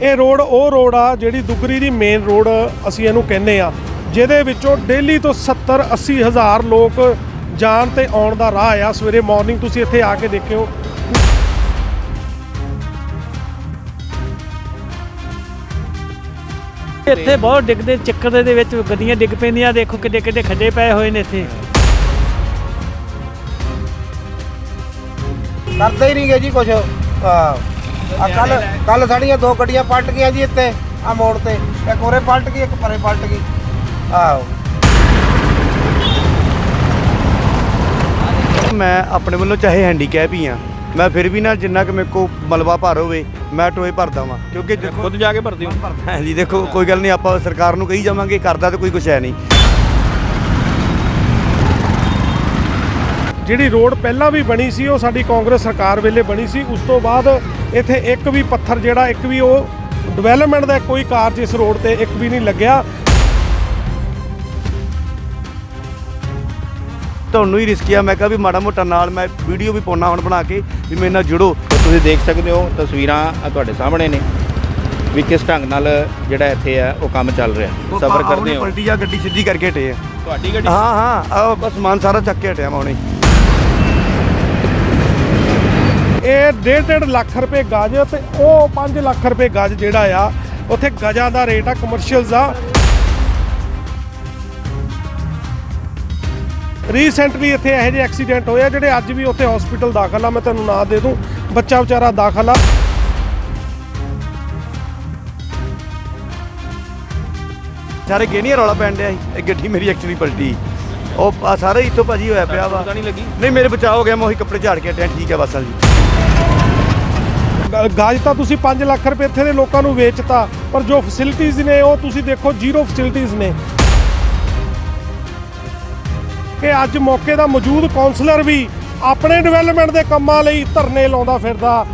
ਇਹ ਰੋਡ ਉਹ ਰੋਡ ਆ ਜਿਹੜੀ ਦੁਗਰੀ ਦੀ ਮੇਨ ਰੋਡ ਅਸੀਂ ਇਹਨੂੰ ਕਹਿੰਦੇ ਆ ਜਿਹਦੇ ਵਿੱਚੋਂ ਡੇਲੀ ਤੋਂ 70 80 ਹਜ਼ਾਰ ਲੋਕ ਜਾਣ ਤੇ ਆਉਣ ਦਾ ਰਾਹ ਆ। ਸਵੇਰੇ ਮਾਰਨਿੰਗ ਤੁਸੀਂ ਇੱਥੇ ਆ ਕੇ ਦੇਖਿਓ। ਇੱਥੇ ਬਹੁਤ ਡਿੱਗਦੇ ਚੱਕਰ ਦੇ ਵਿੱਚ ਗੱਡੀਆਂ ਡਿੱਗ ਪੈਂਦੀਆਂ। ਦੇਖੋ ਕਿੱਡੇ ਕਿੱਡੇ ਖੱਡੇ ਪਏ ਹੋਏ ਨੇ ਇੱਥੇ। ਕਰਦੇ ਹੀ ਨਹੀਂ ਗਏ ਜੀ ਕੁਝ ਆ ਕੱਲ ਕੱਲ ਸਾਡੀਆਂ ਦੋ ਗੱਡੀਆਂ ਪਲਟ ਗਈਆਂ ਜੀ ਇੱਥੇ ਆ ਮੋੜ ਤੇ। ਇੱਕ ਉਰੇ ਪਲਟ ਗਈ ਇੱਕ ਪਰੇ ਪਲਟ ਗਈ। ਆਹੋ। ਮੈਂ ਆਪਣੇ ਵੱਲੋਂ ਚਾਹੇ ਹੈਂਡੀਕੈਪ ਹੀ ਆ। ਮੈਂ ਫਿਰ ਵੀ ਨਾ ਜਿੰਨਾ ਕਿ ਮੇਰੇ ਕੋ ਮਲਬਾ ਭਰ ਹੋਵੇ ਮੈਂ ਟੋਏ ਭਰਦਾ ਵਾਂ ਕਿਉਂਕਿ ਖੁਦ ਜਾ ਕੇ ਭਰਦੇ ਹੋ। ਹਾਂਜੀ ਦੇਖੋ ਕੋਈ ਗੱਲ ਨਹੀਂ ਆਪਾਂ ਸਰਕਾਰ ਨੂੰ ਕਹੀ ਜਾਵਾਂਗੇ ਕਰਦਾ ਤਾਂ ਕੋਈ ਕੁਛ ਹੈ ਨਹੀਂ। ਜਿਹੜੀ ਰੋਡ ਪਹਿਲਾਂ ਵੀ ਬਣੀ ਸੀ ਉਹ ਸਾਡੀ ਕਾਂਗਰਸ ਸਰਕਾਰ ਵੇਲੇ ਬਣੀ ਸੀ। ਉਸ ਤੋਂ ਬਾਅਦ ਇੱਥੇ ਇੱਕ ਵੀ ਪੱਥਰ ਜਿਹੜਾ ਇੱਕ ਵੀ ਉਹ ਡਿਵੈਲਪਮੈਂਟ ਦਾ ਕੋਈ ਕਾਰਜ ਇਸ ਰੋਡ ਤੇ ਇੱਕ ਵੀ ਨਹੀਂ ਲੱਗਿਆ। ਤੁਹਾਨੂੰ ਹੀ ਰਿਸਕੀਆ ਮੈਂ ਕਿਹਾ ਵੀ ਮਾੜਾ ਮੋਟਾ ਨਾਲ ਮੈਂ ਵੀਡੀਓ ਵੀ ਪਾਉਣਾ ਹੁਣ ਬਣਾ ਕੇ ਵੀ ਮੇਰੇ ਨਾਲ ਜੁੜੋ। ਤੁਸੀਂ ਦੇਖ ਸਕਦੇ ਹੋ ਤਸਵੀਰਾਂ ਆ ਤੁਹਾਡੇ ਸਾਹਮਣੇ ਨੇ। ਵੀ ਕਿਸ ਢੰਗ ਨਾਲ ਜਿਹੜਾ ਇੱਥੇ ਆ ਉਹ ਕੰਮ ਚੱਲ ਰਿਹਾ। ਸਫਰ ਕਰਦੇ ਹੋ। ਪਲਟੀ ਆ ਗੱਡੀ ਸਿੱਧੀ ਕਰਕੇ ਹਟੇ ਆ। ਤੁਹਾਡੀ ਗੱਡੀ? ਹਾਂ ਹਾਂ। ਬਸ ਸਮਾਨ ਸਾਰਾ ਚੱਕ ਕੇ ਹਟਿਆ ਮੈਂ ਹੁਣੇ। ਇਹ ਡੇਢ ਡੇਢ ਲੱਖ ਰੁਪਏ ਗਜ ਤੇ ਉਹ 5 ਲੱਖ ਰੁਪਏ ਗਜ ਜਿਹੜਾ ਆ, ਉੱਥੇ ਗਜਾਂ ਦਾ ਰੇਟ ਆ ਕਮਰਸ਼ੀਅਲਸ ਦਾ ਰੀਸੈਂਟਲੀ ਇੱਥੇ ਇਹੋ ਜਿਹੇ ਐਕਸੀਡੈਂਟ ਹੋਏ ਆ ਜਿਹੜੇ ਅੱਜ ਵੀ ਉੱਥੇ ਹਸਪੀਟਲ ਦਾਖਲ ਆ, ਮੈਂ ਤੁਹਾਨੂੰ ਨਾਂ ਦੇ ਦੂੰ। ਬੱਚਾ ਵਿਚਾਰਾ ਦਾਖਲ ਆ। ਸਾਰੇ ਗੇਨੀਆਂ ਰੌਲਾ ਪੈਣ ਡਿਆ ਸੀ? ਇਹ ਗੱਡੀ ਮੇਰੀ ਐਕਚੁਅਲੀ ਪਲਟੀ। ਉਹ ਆ ਸਾਰਾ ਹੀ ਇੱਥੋਂ ਭਾਜੀ ਹੋਇਆ ਪਿਆ ਵਾ। ਨਹੀਂ ਲੱਗੀ? ਨਹੀਂ ਮੇਰੇ ਬਚਾਅ ਹੋ ਗਿਆ ਮੈਂ ਉਹੀ ਕੱਪੜੇ ਝਾੜ ਕੇ ਹਟਿਆ ਠੀਕ ਹੈ ਬਸ ਜੀ ਗਜ ਤਾਂ ਤੁਸੀਂ 5 ਲੱਖ ਰੁਪਏ ਇੱਥੇ ਦੇ ਲੋਕਾਂ ਨੂੰ ਵੇਚਤਾ ਪਰ ਜੋ ਫੈਸਿਲਿਟੀਆਂ ਨੇ ਉਹ ਤੁਸੀਂ ਦੇਖੋ ਜ਼ੀਰੋ ਫੈਸਿਲਿਟੀਆਂ ਨੇ। ਕਿ ਅੱਜ ਮੌਕੇ ਦਾ ਮੌਜੂਦ ਕਾਉਂਸਲਰ ਵੀ ਆਪਣੇ ਡਿਵੈਲਪਮੈਂਟ ਦੇ ਕੰਮਾਂ ਲਈ ਧਰਨੇ ਲਾਉਂਦਾ ਫਿਰਦਾ।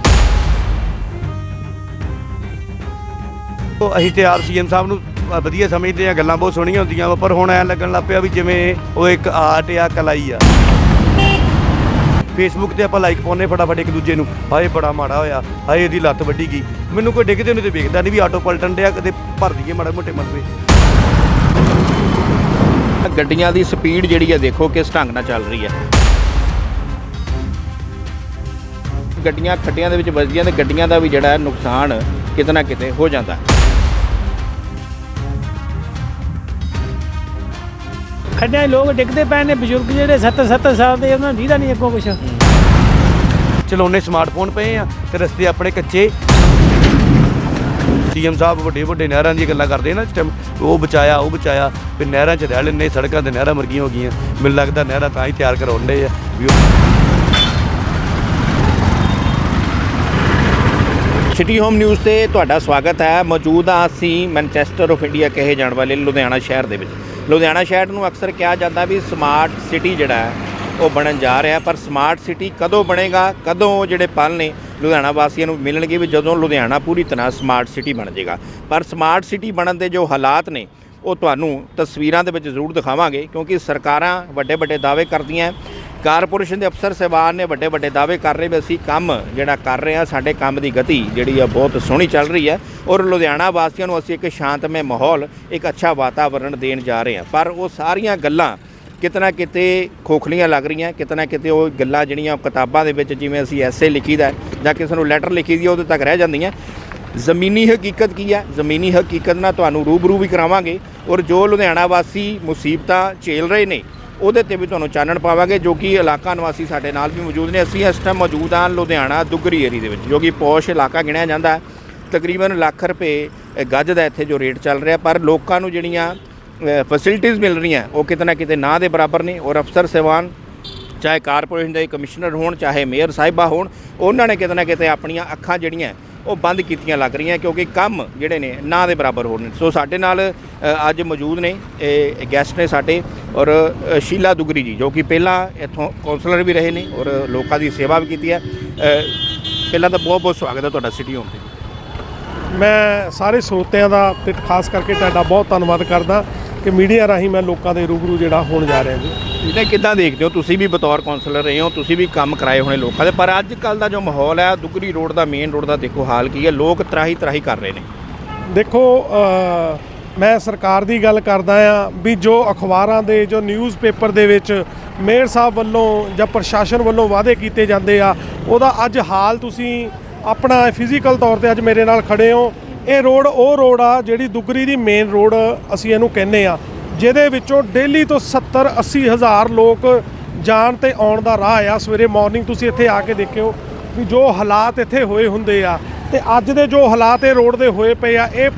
ਉਹ ਅਸੀਂ ਤੇ ਆਰ ਸੀਐਮ ਸਾਹਿਬ ਨੂੰ ਵਧੀਆ ਸਮਝਦੇ ਆ, ਗੱਲਾਂ ਬਹੁਤ ਸੋਹਣੀਆਂ ਹੁੰਦੀਆਂ ਵਾ, ਪਰ ਹੁਣ ਐ ਲੱਗਣ ਲੱਗ ਪਿਆ ਵੀ ਜਿਵੇਂ ਉਹ ਇੱਕ ਆਰਟ ਆ ਕਲਾਈ ਆ। ਫੇਸਬੁੱਕ ਤੇ ਆਪਾਂ ਲਾਈਕ ਪਾਉਨੇ ਫਟਾਫਟ ਇੱਕ ਦੂਜੇ ਨੂੰ। ਹਾਏ, ਬੜਾ ਮਾੜਾ ਹੋਇਆ, ਹਾਏ, ਇਹਦੀ ਲੱਤ ਵੱਢੀ ਗਈ। ਮੈਨੂੰ ਕੋਈ ਡਿੱਗਦੇ ਨੂੰ ਤੇ ਵੇਖਦਾ ਨਹੀਂ ਵੀ ਆਟੋ ਪਲਟਣ ਡਿਆ, ਕਦੇ ਭਰ ਦਈਏ ਮਾੜੇ ਮੋਟੇ ਮਲਬੇ ਗੱਡੀਆਂ ਦੀ ਸਪੀਡ ਜਿਹੜੀ ਹੈ ਦੇਖੋ ਕਿਸ ਢੰਗ ਨਾਲ ਚੱਲ ਰਹੀ ਹੈ ਗੱਡੀਆਂ ਖੱਡਿਆਂ ਦੇ ਵਿੱਚ ਵੱਜਦੀਆਂ ਤੇ ਗੱਡੀਆਂ ਦਾ ਵੀ ਜਿਹੜਾ ਨੁਕਸਾਨ ਕਿਤੇ ਨਾ ਕਿਤੇ ਹੋ ਜਾਂਦਾ। ਹੈ। ਖੱਡਿਆਂ 'ਚ ਲੋਕ ਡਿੱਗਦੇ ਪਏ ਨੇ ਬਜ਼ੁਰਗ ਜਿਹੜੇ 70 70 ਸਾਲ ਦੇ ਉਹਨਾਂ ਨੂੰ ਦੀਦਾ ਨਹੀਂ ਅੱਗੋਂ ਕੁਛ। ਚਲਾਉਨੇ ਸਮਾਰਟਫੋਨ ਪਏ ਆ ਤੇ ਰਸਤੇ ਆਪਣੇ ਕੱਚੇ। ਸੀਐਮ ਸਾਹਿਬ ਵੱਡੇ ਵੱਡੇ ਨਹਿਰਾਂ ਦੀਆਂ ਗੱਲਾਂ ਕਰਦੇ ਨਾ ਟਾਈਮ ਉਹ ਬਚਾਇਆ ਉਹ ਬਚਾਇਆ ਫਿਰ ਨਹਿਰਾਂ 'ਚ ਰਹਿ ਲੈਂਦੇ ਸੜਕਾਂ ਤੇ ਨਹਿਰਾਂ ਮਰਗੀਆਂ ਹੋ ਗਈਆਂ। ਮੈਨੂੰ ਲੱਗਦਾ ਨਹਿਰਾਂ ਤਾਂ ਹੀ ਤਿਆਰ ਕਰਾਉਣ ਡਏ ਆ ਵੀ ਉਹ ਸਿਟੀ ਹੋਮ ਨਿਊਜ਼ ਤੇ ਤੁਹਾਡਾ ਸਵਾਗਤ ਹੈ। ਮੌਜੂਦ ਹਾਂ ਅਸੀਂ ਮੈਨਚੈਸਟਰ ਆਫ ਇੰਡੀਆ ਕਹੇ ਜਾਣ ਵਾਲੇ ਲੁਧਿਆਣਾ ਸ਼ਹਿਰ ਦੇ ਵਿੱਚ। ਲੁਧਿਆਣਾ ਸ਼ਹਿਰ ਨੂੰ ਅਕਸਰ ਕਿਹਾ ਜਾਂਦਾ ਵੀ ਸਮਾਰਟ ਸਿਟੀ ਜਿਹੜਾ ਹੈ, ਉਹ ਬਣਨ ਜਾ ਰਿਹਾ, ਪਰ ਸਮਾਰਟ ਸਿਟੀ ਕਦੋਂ ਬਣੇਗਾ, ਕਦੋਂ ਉਹ ਜਿਹੜੇ ਪਲ ਨੇ, ਲੁਧਿਆਣਾ ਵਾਸੀਆਂ ਨੂੰ ਮਿਲਣਗੇ ਵੀ ਜਦੋਂ ਲੁਧਿਆਣਾ ਪੂਰੀ ਤਰ੍ਹਾਂ ਸਮਾਰਟ ਸਿਟੀ ਬਣ ਜਾਏਗਾ। ਪਰ ਸਮਾਰਟ ਸਿਟੀ ਬਣਨ ਦੇ ਜੋ ਹਾਲਾਤ ਨੇ ਉਹ ਤੁਹਾਨੂੰ ਤਸਵੀਰਾਂ ਦੇ ਵਿੱਚ ਜ਼ਰੂਰ ਦਿਖਾਵਾਂਗੇ ਕਿਉਂਕਿ ਸਰਕਾਰਾਂ ਵੱਡੇ ਵੱਡੇ ਦਾਅਵੇ ਕਰਦੀਆਂ ਕਾਰਪੋਰੇਸ਼ਨ ਦੇ ਅਫਸਰ ਸਹਿਬਾਨ ਨੇ ਵੱਡੇ ਵੱਡੇ ਦਾਅਵੇ ਕਰ ਰਹੇ ਵੀ ਅਸੀਂ ਕੰਮ ਜਿਹੜਾ ਕਰ ਰਹੇ ਹਾਂ, ਸਾਡੇ ਕੰਮ ਦੀ ਗਤੀ ਜਿਹੜੀ ਆ ਬਹੁਤ ਸੋਹਣੀ ਚੱਲ ਰਹੀ ਹੈ ਔਰ ਲੁਧਿਆਣਾ ਵਾਸੀਆਂ ਨੂੰ ਅਸੀਂ ਇੱਕ ਸ਼ਾਂਤਮਈ ਮਾਹੌਲ, ਇੱਕ ਅੱਛਾ ਵਾਤਾਵਰਣ ਦੇਣ ਜਾ ਰਹੇ ਹਾਂ। ਪਰ ਉਹ ਸਾਰੀਆਂ ਗੱਲਾਂ ਕਿਤਨਾ ਕਿਤੇ ਖੋਖਲੀਆਂ ਲੱਗ ਰਹੀਆਂ, ਕਿਤਨਾ ਕਿਤੇ ਉਹ ਗੱਲਾਂ ਜਿਹੜੀਆਂ ਕਿਤਾਬਾਂ ਦੇ ਵਿੱਚ ਜਿਵੇਂ ਅਸੀਂ ਐਸੇ ਲਿਖੀਦਾ ਹੈ ਜਾਂ ਕਿਸੇ ਨੂੰ ਲੈਟਰ ਲਿਖੀ ਦੀ ਉਹਦੇ ਤੱਕ ਰਹਿ ਜਾਂਦੀਆਂ। ਜ਼ਮੀਨੀ ਹਕੀਕਤ ਕੀ ਹੈ? ਜ਼ਮੀਨੀ ਹਕੀਕਤ ਨਾਲ ਤੁਹਾਨੂੰ ਰੂਬਰੂ ਵੀ ਕਰਾਵਾਂਗੇ ਔਰ ਜੋ ਲੁਧਿਆਣਾ ਵਾਸੀ ਮੁਸੀਬਤਾਂ ਝੇਲ ਰਹੇ ਨੇ, ਉਹਦੇ ਤੇ ਵੀ ਤੁਹਾਨੂੰ ਚਾਨਣ ਪਾਵਾਂਗੇ, ਜੋ ਕਿ ਇਲਾਕਾ ਨਿਵਾਸੀ ਸਾਡੇ ਨਾਲ ਵੀ ਮੌਜੂਦ ਨੇ। ਅਸੀਂ ਇਸ ਟਾਈਮ ਮੌਜੂਦ ਹਾਂ ਲੁਧਿਆਣਾ ਦੁੱਗਰੀ ਏਰੀ ਦੇ ਵਿੱਚ, ਜੋ ਕਿ ਪੌਸ਼ ਇਲਾਕਾ ਗਿਣਿਆ ਜਾਂਦਾ ਹੈ। ਤਕਰੀਬਨ ਲੱਖ ਰੁਪਏ ਗੱਜ ਦਾ ਇੱਥੇ ਜੋ ਰੇਟ ਚੱਲ ਰਿਹਾ, ਪਰ ਲੋਕਾਂ ਨੂੰ ਜਿਹੜੀਆਂ ਫੈਸਿਲਿਟੀਆਂ ਮਿਲ ਰਹੀਆਂ, ਉਹ ਕਿਤੇ ਨਾ ਕਿਤੇ ਨਾ ਦੇ ਬਰਾਬਰ ਨੇ ਔਰ ਅਫਸਰ ਸਹਿਬਾਨ ਚਾਹੇ ਕਾਰਪੋਰੇਸ਼ਨ ਦੇ ਕਮਿਸ਼ਨਰ ਹੋਣ, ਚਾਹੇ ਮੇਅਰ ਸਾਹਿਬਾ ਹੋਣ, ਉਹਨਾਂ ਨੇ ਕਿਤੇ ਨਾ ਕਿਤੇ ਆਪਣੀਆਂ ਅੱਖਾਂ ਜਿਹੜੀਆਂ ਉਹ ਬੰਦ ਕੀਤੀਆਂ ਲੱਗ ਰਹੀਆਂ ਕਿਉਂਕਿ ਕੰਮ ਜਿਹੜੇ ਨੇ ਨਾ ਦੇ ਬਰਾਬਰ ਹੋ ਰਹੇ ਸੋ ਸਾਡੇ ਨਾਲ ਅੱਜ ਮੌਜੂਦ ਨੇ ਇਹ ਗੈਸਟ ਨੇ ਸਾਡੇ ਔਰ ਸ਼ੀਲਾ ਦੁਗਰੀ ਜੀ, ਜੋ ਕਿ ਪਹਿਲਾਂ ਇੱਥੋਂ ਕਾਉਂਸਲਰ ਵੀ ਰਹੇ ਨੇ ਔਰ ਲੋਕਾਂ ਦੀ ਸੇਵਾ ਵੀ ਕੀਤੀ ਹੈ। ਪਹਿਲਾਂ ਤਾਂ ਬਹੁਤ ਬਹੁਤ ਸਵਾਗਤ ਹੈ ਤੁਹਾਡਾ ਸਿਟੀ ਹੋਮ ਤੇ। ਮੈਂ ਸਾਰੇ ਸਰੋਤਿਆਂ ਦਾ ਤੇ ਖਾਸ ਕਰਕੇ ਤੁਹਾਡਾ ਬਹੁਤ ਧੰਨਵਾਦ ਕਰਦਾ ਕਿ ਮੀਡੀਆ ਰਾਹੀਂ ਮੈਂ ਲੋਕਾਂ ਦੇ ਰੂਬਰੂ ਜਿਹੜਾ ਹੋਣ ਜਾ ਰਿਹਾ ਜੀ। ਇਹਦਾ ਕਿੱਦਾਂ ਦੇਖਦੇ ਹੋ? ਤੁਸੀਂ ਵੀ ਬਤੌਰ ਕਾਉਂਸਲਰ ਰਹੇ ਹੋ, ਤੁਸੀਂ ਵੀ ਕੰਮ ਕਰਾਏ ਹੋਣੇ ਲੋਕਾਂ ਦੇ, ਪਰ ਅੱਜ ਕੱਲ ਦਾ ਜੋ ਮਾਹੌਲ ਹੈ, ਦੁਗਰੀ ਰੋਡ ਦਾ ਮੇਨ ਰੋਡ ਦਾ ਦੇਖੋ ਹਾਲ ਕੀ ਹੈ, ਲੋਕ ਤਰਾਹੀ ਤਰਾਹੀ ਕਰ ਰਹੇ ਨੇ। ਦੇਖੋ ਮੈਂ ਸਰਕਾਰ ਦੀ ਗੱਲ ਕਰਦਾ ਆ ਵੀ ਜੋ ਅਖਬਾਰਾਂ ਦੇ, ਜੋ ਨਿਊਜ਼ਪੇਪਰ ਦੇ ਵਿੱਚ ਮੇਅਰ ਸਾਹਿਬ ਵੱਲੋਂ ਜਾਂ ਪ੍ਰਸ਼ਾਸਨ ਵੱਲੋਂ ਵਾਅਦੇ ਕੀਤੇ ਜਾਂਦੇ ਆ, ਉਹਦਾ ਅੱਜ ਹਾਲ ਤੁਸੀਂ ਆਪਣਾ ਫਿਜ਼ੀਕਲ ਤੌਰ ਤੇ ਅੱਜ ਮੇਰੇ ਨਾਲ ਖੜੇ ਹੋ। ਇਹ ਰੋਡ ਉਹ ਰੋਡ ਆ ਜਿਹੜੀ ਦੁਗਰੀ ਦੀ ਮੇਨ ਰੋਡ ਅਸੀਂ ਇਹਨੂੰ ਕਹਿੰਦੇ ਆ। ਜਿਹਦੇ ਵਿੱਚੋਂ ਡੇਲੀ ਤੋਂ 70 80 ਹਜ਼ਾਰ ਲੋਕ ਜਾਣ ਤੇ ਆਉਣ ਦਾ ਰਾਹ ਆ। ਸਵੇਰੇ ਮਾਰਨਿੰਗ ਤੁਸੀਂ ਇੱਥੇ ਆ ਕੇ ਦੇਖਿਓ ਵੀ ਜੋ ਹਾਲਾਤ ਇੱਥੇ ਹੋਏ ਹੁੰਦੇ ਆ ਤੇ ਅੱਜ ਦੇ ਜੋ ਹਾਲਾਤ ਇਹ ਰੋਡ ਦੇ ਹੋਏ ਪਏ ਆ, ਇਹ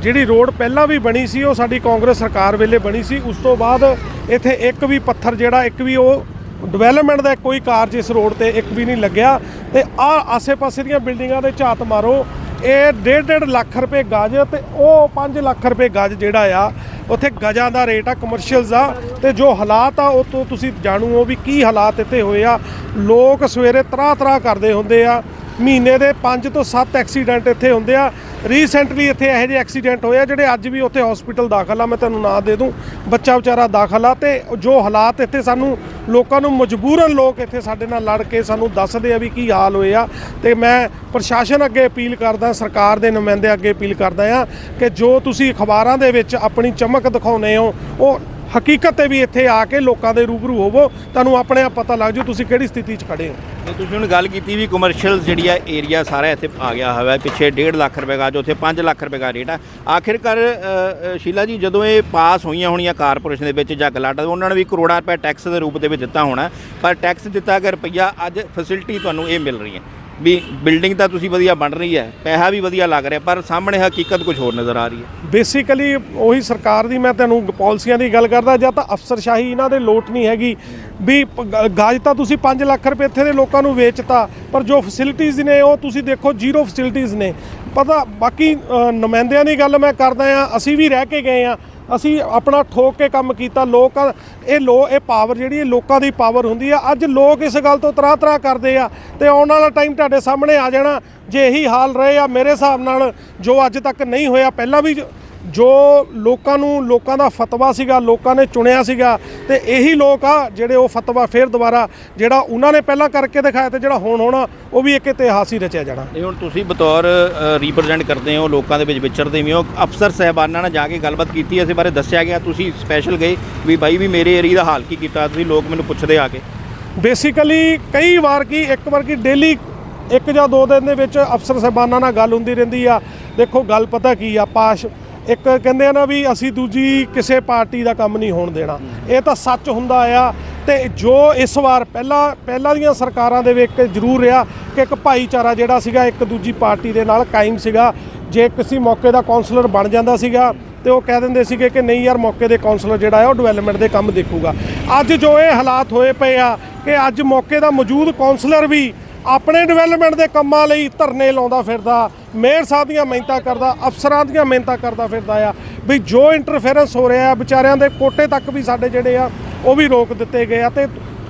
ਜਿਹੜੀ ਰੋਡ ਪਹਿਲਾਂ ਵੀ ਬਣੀ ਸੀ, ਉਹ ਸਾਡੀ ਕਾਂਗਰਸ ਸਰਕਾਰ ਵੇਲੇ ਬਣੀ ਸੀ। ਉਸ ਤੋਂ ਬਾਅਦ ਇੱਥੇ ਇੱਕ ਵੀ ਪੱਥਰ ਜਿਹੜਾ, ਇੱਕ ਵੀ ਉਹ ਡਿਵੈਲਪਮੈਂਟ ਦਾ ਕੋਈ ਕਾਰਜ ਇਸ ਰੋਡ ਤੇ ਇੱਕ ਵੀ ਨਹੀਂ ਲੱਗਿਆ। ਤੇ ਆ ਆਸੇ-ਪਾਸੇ ਦੀਆਂ ਬਿਲਡਿੰਗਾਂ ਦੇ ਝਾਤ ਮਾਰੋ, ਇਹ 1.5 ਲੱਖ ਰੁਪਏ ਗਜ ਤੇ ਉਹ 5 ਲੱਖ ਰੁਪਏ ਗਜ ਜਿਹੜਾ ਆ ਉੱਥੇ ਗਜਾਂ ਦਾ ਰੇਟ ਆ ਕਮਰਸ਼ੀਅਲਸ ਆ, ਤੇ ਜੋ ਹਾਲਾਤ ਆ, ਉਹ ਤੋਂ ਤੁਸੀਂ ਜਾਣੂ ਹੋ ਵੀ ਕੀ ਹਾਲਾਤ ਇੱਥੇ ਹੋਏ ਆ। ਲੋਕ ਸਵੇਰੇ ਤਰਾ ਤਰਾ ਕਰਦੇ ਹੁੰਦੇ ਆ। ਮਹੀਨੇ ਦੇ 5 ਤੋਂ 7 ਐਕਸੀਡੈਂਟ ਇੱਥੇ ਹੁੰਦੇ ਆ। ਰੀਸੈਂਟਲੀ ਇੱਥੇ ਇਹੋ ਜਿਹੇ ਐਕਸੀਡੈਂਟ ਹੋਏ ਆ, ਜਿਹੜੇ ਅੱਜ ਵੀ ਉੱਥੇ ਹਸਪੀਟਲ ਦਾਖਲ ਆ। ਮੈਂ ਤੁਹਾਨੂੰ ਨਾਂ ਦੇ ਦੂੰ। ਬੱਚਾ ਵਿਚਾਰਾ ਦਾਖਲ ਆ ਤੇ ਜੋ ਹਾਲਾਤ ਇੱਥੇ ਸਾਨੂੰ ਲੋਕਾਂ ਨੂੰ ਮਜਬੂਰਨ ਲੋਕ ਇੱਥੇ ਸਾਡੇ ਨਾਲ ਲੜ ਕੇ ਸਾਨੂੰ ਦੱਸਦੇ ਆ ਵੀ ਕੀ ਹਾਲ ਹੋਏ ਆ। ਤੇ ਮੈਂ ਪ੍ਰਸ਼ਾਸਨ ਅੱਗੇ ਅਪੀਲ ਕਰਦਾ, ਸਰਕਾਰ ਦੇ ਨੁਮਾਇੰਦੇ ਅੱਗੇ ਅਪੀਲ ਕਰਦਾ ਆ ਕਿ ਜੋ ਤੁਸੀਂ ਅਖਬਾਰਾਂ ਦੇ ਵਿੱਚ ਆਪਣੀ ਚਮਕ ਦਿਖਾਉਂਦੇ ਹੋ, ਉਹ ਹਕੀਕਤ ਤੇ ਵੀ ਇੱਥੇ ਆ ਕੇ ਲੋਕਾਂ ਦੇ ਰੂਬਰੂ ਹੋਵੋ, ਤੁਹਾਨੂੰ ਆਪਣੇ ਆਪ ਪਤਾ ਲੱਗ ਜੂ ਤੁਸੀਂ ਕਿਹੜੀ ਸਥਿਤੀ 'ਚ ਖੜੇ ਹੋ। ਤੇ ਤੁਸੀਂ ਹੁਣ ਗੱਲ ਕੀਤੀ ਵੀ ਕਮਰਸ਼ੀਅਲ ਜਿਹੜੀ ਆ ਏਰੀਆ ਸਾਰਾ ਇੱਥੇ ਆ ਗਿਆ ਹੋਇਆ, ਪਿੱਛੇ 1.5 ਲੱਖ ਰੁਪਏ ਦਾ ਜੋ ਉੱਥੇ 5 ਲੱਖ ਰੁਪਏ ਦਾ ਰੇਟ ਆ। ਆਖਿਰਕਾਰ ਸ਼ੀਲਾ ਜੀ, ਜਦੋਂ ਇਹ ਪਾਸ ਹੋਈਆਂ ਹੋਣੀਆਂ ਕਾਰਪੋਰੇਸ਼ਨ ਦੇ ਵਿੱਚ ਜਾਂ ਗਲਾਡਾ, ਉਹਨਾਂ ਨੇ ਵੀ ਕਰੋੜਾਂ ਰੁਪਏ ਟੈਕਸ ਦੇ ਰੂਪ ਦੇ ਵਿੱਚ ਦਿੱਤਾ ਹੋਣਾ। ਪਰ ਟੈਕਸ ਦਿੱਤਾ ਗਿਆ ਰੁਪਈਆ ਅੱਜ ਫੈਸਿਲਿਟੀ ਤੁਹਾਨੂੰ ਇਹ ਮਿਲ ਰਹੀ ਹੈ। ਵੀ ਬਿਲਡਿੰਗ ਤਾਂ ਤੁਸੀਂ ਵਧੀਆ ਬਣ ਰਹੀ ਹੈ, ਪੈਸਾ ਵੀ ਵਧੀਆ ਲੱਗ ਰਿਹਾ, ਪਰ ਸਾਹਮਣੇ ਹਕੀਕਤ ਕੁਝ ਹੋਰ ਨਜ਼ਰ ਆ ਰਹੀ ਹੈ। ਬੇਸਿਕਲੀ ਉਹੀ ਸਰਕਾਰ ਦੀ ਮੈਂ ਤੁਹਾਨੂੰ ਪਾਲਿਸੀਆਂ ਦੀ ਗੱਲ ਕਰਦਾ, ਜਾਂ ਤਾਂ ਅਫਸਰਸ਼ਾਹੀ ਇਹਨਾਂ ਦੇ ਲੋਟ ਨਹੀਂ ਹੈਗੀ, ਵੀ ਗਾਜ ਤਾਂ ਤੁਸੀਂ 5 ਲੱਖ ਰੁਪਏ ਇੱਥੇ ਦੇ ਲੋਕਾਂ ਨੂੰ ਵੇਚਤਾ, ਪਰ ਜੋ ਫੈਸਿਲਿਟੀਆਂ ਨੇ ਉਹ ਤੁਸੀਂ ਦੇਖੋ ਜ਼ੀਰੋ ਫੈਸਿਲਿਟੀਆਂ ਨੇ। ਪਤਾ, ਬਾਕੀ ਨੁਮਾਇੰਦਿਆਂ ਦੀ ਗੱਲ ਮੈਂ ਕਰਦਾ ਆ ਅਸੀਂ ਵੀ ਰਹਿ ਕੇ ਗਏ ਆ ਅਸੀਂ ਆਪਣਾ ਠੋਕ ਕੇ ਕੰਮ ਕੀਤਾ, ਲੋਕ ਇਹ ਲੋ, ਇਹ ਪਾਵਰ ਜਿਹੜੀ ਇਹ ਲੋਕਾਂ ਦੀ ਪਾਵਰ ਹੁੰਦੀ ਆ। ਅੱਜ ਲੋਕ ਇਸ ਗੱਲ ਤੋਂ ਤਰਾ ਤਰਾ ਕਰਦੇ ਆ ਤੇ ਆਉਣ ਵਾਲਾ ਟਾਈਮ ਤੁਹਾਡੇ ਸਾਹਮਣੇ ਆ ਜਾਣਾ। ਜੇ ਇਹੀ ਹਾਲ ਰਹੇ ਆ, ਮੇਰੇ ਹਿਸਾਬ ਨਾਲ ਜੋ ਅੱਜ ਤੱਕ ਨਹੀਂ ਹੋਇਆ, ਪਹਿਲਾਂ ਵੀ ਜੋ ਲੋਕਾਂ ਨੂੰ ਲੋਕਾਂ ਦਾ ਫਤਵਾ ਸੀਗਾ ਲੋਕਾਂ ਨੇ ਚੁਣਿਆ ਸੀਗਾ ਤੇ ਇਹੀ ਲੋਕ ਆ ਜਿਹੜੇ ਉਹ ਫਤਵਾ ਫੇਰ ਦੁਬਾਰਾ ਜਿਹੜਾ ਉਹਨਾਂ ਨੇ ਪਹਿਲਾਂ ਕਰਕੇ ਦਿਖਾਇਆ ਤੇ ਜਿਹੜਾ ਹੁਣ ਹੋਣਾ ਉਹ ਵੀ ਇੱਕ ਇਤਿਹਾਸ ਹੀ ਰਚਿਆ ਜਾਣਾ। ਇਹ ਹੁਣ ਤੁਸੀਂ ਬਤੌਰ ਰਿਪਰੈਜ਼ੈਂਟ ਕਰਦੇ ਹੋ ਲੋਕਾਂ ਦੇ ਵਿੱਚ ਵਿਚਰਦੇ ਵੀ ਹੋ। ਅਫਸਰ ਸਹਿਬਾਨਾਂ ਨਾਲ ਜਾ ਕੇ ਗੱਲਬਾਤ ਕੀਤੀ ਇਸ ਬਾਰੇ ਦੱਸਿਆ ਗਿਆ। ਤੁਸੀਂ ਸਪੈਸ਼ਲ ਗਏ ਵੀ ਬਾਈ ਵੀ ਮੇਰੇ ਏਰੀਆ ਦਾ ਹਾਲ ਕੀ ਕੀਤਾ ਤੁਸੀਂ? ਲੋਕ ਮੈਨੂੰ ਪੁੱਛਦੇ ਆ ਕੇ। ਬੇਸਿਕਲੀ ਕਈ ਵਾਰ ਕੀ ਇੱਕ ਵਾਰ ਕੀ ਡੇਲੀ ਇੱਕ ਜਾਂ ਦੋ ਦਿਨ ਦੇ ਵਿੱਚ ਅਫਸਰ ਸਾਹਿਬਾਨਾਂ ਨਾਲ ਗੱਲ ਹੁੰਦੀ ਰਹਿੰਦੀ ਆ। ਦੇਖੋ ਗੱਲ ਪਤਾ ਕੀ ਆ ਪਾਸ਼ ਇੱਕ ਕਹਿੰਦੇ ਆ ਨਾ ਵੀ ਅਸੀਂ ਦੂਜੀ ਕਿਸੇ ਪਾਰਟੀ ਦਾ ਕੰਮ ਨਹੀਂ ਹੋਣ ਦੇਣਾ। ਇਹ ਤਾਂ ਸੱਚ ਹੁੰਦਾ ਆ ਤੇ ਜੋ ਇਸ ਵਾਰ ਪਹਿਲਾਂ ਪਹਿਲਾਂ ਦੀਆਂ ਸਰਕਾਰਾਂ ਦੇ ਵਿੱਚ ਜ਼ਰੂਰ ਰਿਹਾ ਕਿ ਇੱਕ ਭਾਈਚਾਰਾ ਜਿਹੜਾ ਸੀਗਾ, ਇੱਕ ਦੂਜੀ ਪਾਰਟੀ ਦੇ ਨਾਲ ਕਾਇਮ ਸੀਗਾ। ਜੇ ਕਿਸੇ ਮੌਕੇ ਦਾ ਕਾਉਂਸਲਰ ਬਣ ਜਾਂਦਾ ਸੀਗਾ ਤੇ ਉਹ ਕਹਿ ਦਿੰਦੇ ਸੀਗੇ ਕਿ ਨਹੀਂ ਯਾਰ ਮੌਕੇ ਦੇ ਕਾਉਂਸਲਰ ਜਿਹੜਾ ਹੈ ਉਹ ਡਿਵੈਲਪਮੈਂਟ ਦੇ ਕੰਮ ਦੇਖੂਗਾ। ਅੱਜ ਜੋ ਇਹ ਹਾਲਾਤ ਹੋਏ ਪਏ ਆ ਕਿ ਅੱਜ ਮੌਕੇ ਦਾ ਮੌਜੂਦ ਕਾਉਂਸਲਰ ਵੀ ਆਪਣੇ ਡਿਵੈਲਪਮੈਂਟ ਦੇ ਕੰਮਾਂ ਲਈ ਧਰਨੇ ਲਾਉਂਦਾ ਫਿਰਦਾ ਮੇਅਰ ਸਾਹਿਬ ਦੀਆਂ ਮਿਹਨਤਾਂ ਕਰਦਾ, ਅਫਸਰਾਂ ਦੀਆਂ ਮਿਹਨਤਾਂ ਕਰਦਾ ਫਿਰਦਾ ਆ ਵੀ ਜੋ ਇੰਟਰਫੇਰੈਂਸ ਹੋ ਰਿਹਾ ਵਿਚਾਰਿਆਂ ਦੇ ਕੋਟੇ ਤੱਕ ਵੀ ਸਾਡੇ ਜਿਹੜੇ ਆ, ਉਹ ਵੀ ਰੋਕ ਦਿੱਤੇ ਗਏ ਆ ਤੇ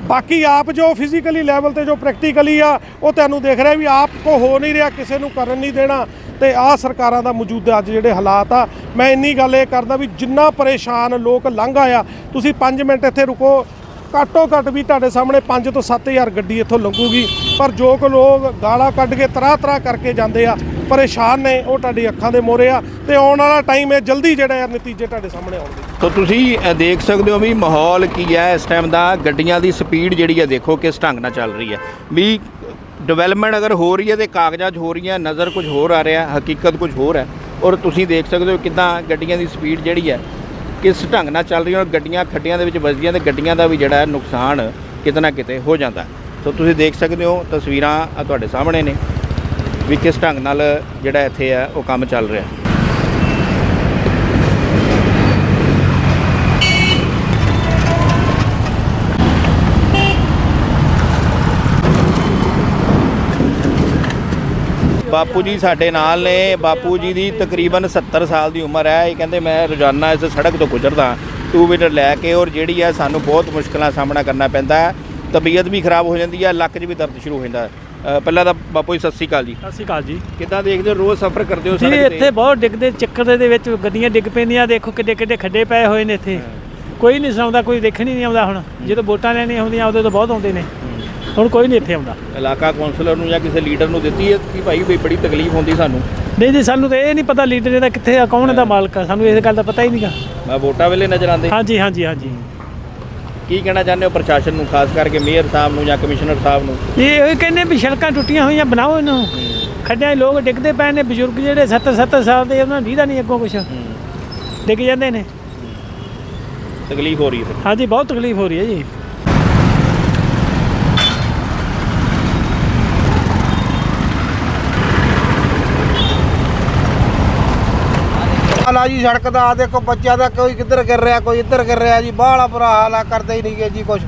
ਬਾਕੀ ਆਪ ਜੋ ਫਿਜ਼ੀਕਲੀ ਲੈਵਲ ਤੇ ਜੋ ਪ੍ਰੈਕਟੀਕਲੀ ਆ, ਉਹ ਤੁਹਾਨੂੰ ਦੇਖ ਰਿਹਾ ਵੀ ਆਪ ਕੋ ਹੋ ਨਹੀਂ ਰਿਹਾ, ਕਿਸੇ ਨੂੰ ਕਰਨ ਨਹੀਂ ਦੇਣਾ ਤੇ ਆਹ ਸਰਕਾਰਾਂ ਦਾ ਮੌਜੂਦਾ ਅੱਜ ਜਿਹੜੇ ਹਾਲਾਤ ਆ, ਮੈਂ ਇੰਨੀ ਗੱਲ ਇਹ ਕਰਦਾ ਵੀ ਜਿੰਨਾ ਪਰੇਸ਼ਾਨ ਲੋਕ ਲੰਘ ਆਇਆ, ਤੁਸੀਂ 5 ਮਿੰਟ ਇੱਥੇ ਰੁਕੋ, ਘੱਟੋ ਘੱਟ ਵੀ ਤੁਹਾਡੇ ਸਾਹਮਣੇ 5 ਤੋਂ 7000 ਗੱਡੀ ਇੱਥੋਂ ਲੰਘੂਗੀ, ਪਰ ਜੋ ਕੋ ਲੋਕ ਗਾਲਾਂ ਕੱਢ ਕੇ ਤਰਾ ਤਰਾ ਕਰਕੇ ਜਾਂਦੇ ਆ ਪਰੇਸ਼ਾਨ ਨੇ ਉਹ ਤੁਹਾਡੀ ਅੱਖਾਂ ਦੇ ਮੋਰੇ ਆ ਤੇ ਆਉਣ ਵਾਲਾ ਟਾਈਮ ਹੈ ਜਲਦੀ ਜਿਹੜਾ ਆ ਨਤੀਜੇ ਤੁਹਾਡੇ ਸਾਹਮਣੇ ਆਉਣਗੇ। ਤਾਂ ਤੁਸੀਂ ਅ, ਦੇਖ ਸਕਦੇ ਹੋ ਵੀ ਮਾਹੌਲ ਕੀ ਹੈ ਇਸ ਟਾਈਮ ਦਾ। ਗੱਡੀਆਂ ਦੀ ਸਪੀਡ ਜਿਹੜੀ ਹੈ ਦੇਖੋ ਕਿਸ ਢੰਗ ਨਾਲ ਚੱਲ ਰਹੀ ਹੈ। ਵੀ ਡਿਵੈਲਪਮੈਂਟ ਅਗਰ ਹੋ ਰਹੀ ਹੈ ਤੇ ਕਾਗਜ਼ਾਂ 'ਚ ਹੋ ਰਹੀਆਂ ਨਜ਼ਰ ਕੁਝ ਹੋਰ ਆ ਰਿਹਾ ਹਕੀਕਤ ਕੁਝ ਹੋਰ ਹੈ। ਔਰ ਤੁਸੀਂ ਦੇਖ ਸਕਦੇ ਹੋ ਕਿਦਾਂ ਗੱਡੀਆਂ ਦੀ ਸਪੀਡ ਜਿਹੜੀ ਹੈ ਕਿਸ ਢੰਗ ਨਾਲ ਚੱਲ ਰਹੀ ਹੈ। ਔਰ ਗੱਡੀਆਂ ਖੱਡੀਆਂ ਦੇ ਵਿੱਚ ਵੱਜਦੀਆਂ ਤੇ ਗੱਡੀਆਂ ਦਾ ਵੀ ਜਿਹੜਾ ਹੈ ਨੁਕਸਾਨ ਕਿਤੇ ਨਾ ਕਿਤੇ ਹੋ ਜਾਂਦਾ। ਸੋ ਤੁਸੀਂ ਦੇਖ ਸਕਦੇ ਹੋ ਤਸਵੀਰਾਂ ਆ ਤੁਹਾਡੇ ਸਾਹਮਣੇ ਨੇ। ਵੀ ਕਿਸ ਢੰਗ ਨਾਲ ਜਿਹੜਾ ਇੱਥੇ ਹੈ ਉਹ ਕੰਮ ਚੱਲ ਰਿਹਾ। ਬਾਪੂ ਜੀ ਸਾਡੇ ਨਾਲ ਨੇ। ਬਾਪੂ ਜੀ ਦੀ ਤਕਰੀਬਨ 70 ਸਾਲ ਦੀ ਉਮਰ ਹੈ। ਇਹ ਕਹਿੰਦੇ, ਮੈਂ ਰੋਜ਼ਾਨਾ ਇਸ ਸੜਕ ਤੋਂ ਗੁਜ਼ਰਦਾ ਟੂ ਵੀਲਰ ਲੈ ਕੇ ਔਰ ਜਿਹੜੀ ਹੈ ਸਾਨੂੰ ਬਹੁਤ ਮੁਸ਼ਕਲਾਂ ਦਾ ਸਾਹਮਣਾ ਕਰਨਾ ਪੈਂਦਾ ਹੈ। ਤਬੀਅਤ ਵੀ ਖਰਾਬ ਹੋ ਜਾਂਦੀ ਹੈ। ਲੱਕ 'ਚ ਵੀ ਦਰਦ ਸ਼ੁਰੂ ਹੋ ਜਾਂਦਾ ਅ, ਪਹਿਲਾਂ ਤਾਂ ਬਾਪੂ ਜੀ ਸਤਿ ਸ਼੍ਰੀ ਅਕਾਲ ਜੀ। ਸਤਿ ਸ਼੍ਰੀ ਅਕਾਲ ਜੀ। ਕਿੱਦਾਂ ਦੇਖਦੇ ਹੋ? ਰੋਜ਼ ਸਫ਼ਰ ਕਰਦੇ ਹੋ ਜੀ ਸੜਕ ਇੱਥੇ ਬਹੁਤ ਡਿੱਗਦੇ ਚੱਕਰ ਦੇ ਵਿੱਚ ਗੱਡੀਆਂ ਡਿੱਗ ਪੈਂਦੀਆਂ ਦੇਖੋ ਕਿੱਡੇ ਕਿੱਡੇ ਖੱਡੇ ਪਏ ਹੋਏ ਨੇ ਇੱਥੇ। ਕੋਈ ਨਹੀਂ ਸੌਂਦਾ ਕੋਈ ਦੇਖਣ ਹੀ ਨਹੀਂ ਆਉਂਦਾ ਹੁਣ। ਜਦੋਂ ਵੋਟਾਂ ਲੈਣੀਆਂ ਹੁੰਦੀਆਂ ਉਦੋਂ ਤਾਂ ਬਹੁਤ ਆਉਂਦੇ ਨੇ। ਹੁਣ ਕੋਈ ਨਹੀਂ ਇੱਥੇ ਆਉਂਦਾ। ਇਲਾਕਾ ਕੌਂਸਲਰ ਨੂੰ ਜਾਂ ਕਿਸੇ ਲੀਡਰ ਨੂੰ ਦਿੱਤੀ ਹੈ ਕਿ ਭਾਈ ਵੀ ਬੜੀ ਤਕਲੀਫ ਹੁੰਦੀ ਸਾਨੂੰ? ਨਹੀਂ ਜੀ ਸਾਨੂੰ ਤਾਂ ਇਹ ਨਹੀਂ ਪਤਾ ਲੀਡਰ ਇਹਦਾ ਕਿੱਥੇ ਆ ਕੌਣ ਇਹਦਾ ਮਾਲਕ ਆ। ਸਾਨੂੰ ਇਸ ਗੱਲ ਦਾ ਪਤਾ ਹੀ ਨਹੀਂਗਾ। ਮੈਂ ਵੋਟਾਂ ਵੇਲੇ ਨਜ਼ਰ ਆਉਂਦੇ। ਹਾਂਜੀ ਹਾਂਜੀ ਹਾਂਜੀ। ਕੀ ਕਹਿਣਾ ਚਾਹੁੰਦੇ ਹੋ ਪ੍ਰਸ਼ਾਸਨ ਨੂੰ ਖਾਸ ਕਰਕੇ ਮੇਅਰ ਸਾਹਿਬ ਨੂੰ ਜਾਂ ਕਮਿਸ਼ਨਰ ਸਾਹਿਬ ਨੂੰ? ਇਹ ਇਹ ਕਹਿੰਦੇ ਵੀ ਸੜਕਾਂ ਟੁੱਟੀਆਂ ਹੋਈਆਂ ਬਣਾਓ ਇਹਨੂੰ। ਖੱਡਿਆਂ 'ਚ ਲੋਕ ਡਿੱਗਦੇ ਪਏ ਨੇ ਬਜ਼ੁਰਗ ਜਿਹੜੇ 70 70 ਸਾਲ ਦੇ ਉਹਨਾਂ ਨੂੰ ਦੀਦਾ ਨਹੀਂ ਅੱਗੋਂ ਕੁਛ। ਡਿੱਗ ਜਾਂਦੇ ਨੇ। ਤਕਲੀਫ ਹੋ ਰਹੀ ਹੈ ਫਿਰ। ਹਾਂਜੀ ਬਹੁਤ ਤਕਲੀਫ ਹੋ ਰਹੀ ਹੈ ਜੀ। ਹਾਲ ਆ ਜੀ ਸੜਕ ਦਾ ਆ ਦੇਖੋ ਬੱਚਿਆਂ ਦਾ ਕੋਈ ਕਿੱਧਰ ਗਿਰ ਰਿਹਾ ਕੋਈ ਇੱਧਰ ਗਿਰ ਰਿਹਾ ਜੀ ਬਾਹਲਾ ਬੁਰਾ ਹਾਲ ਆ ਕਰਦੇ ਹੀ ਨਹੀਂ ਗੇ ਜੀ ਕੁਝ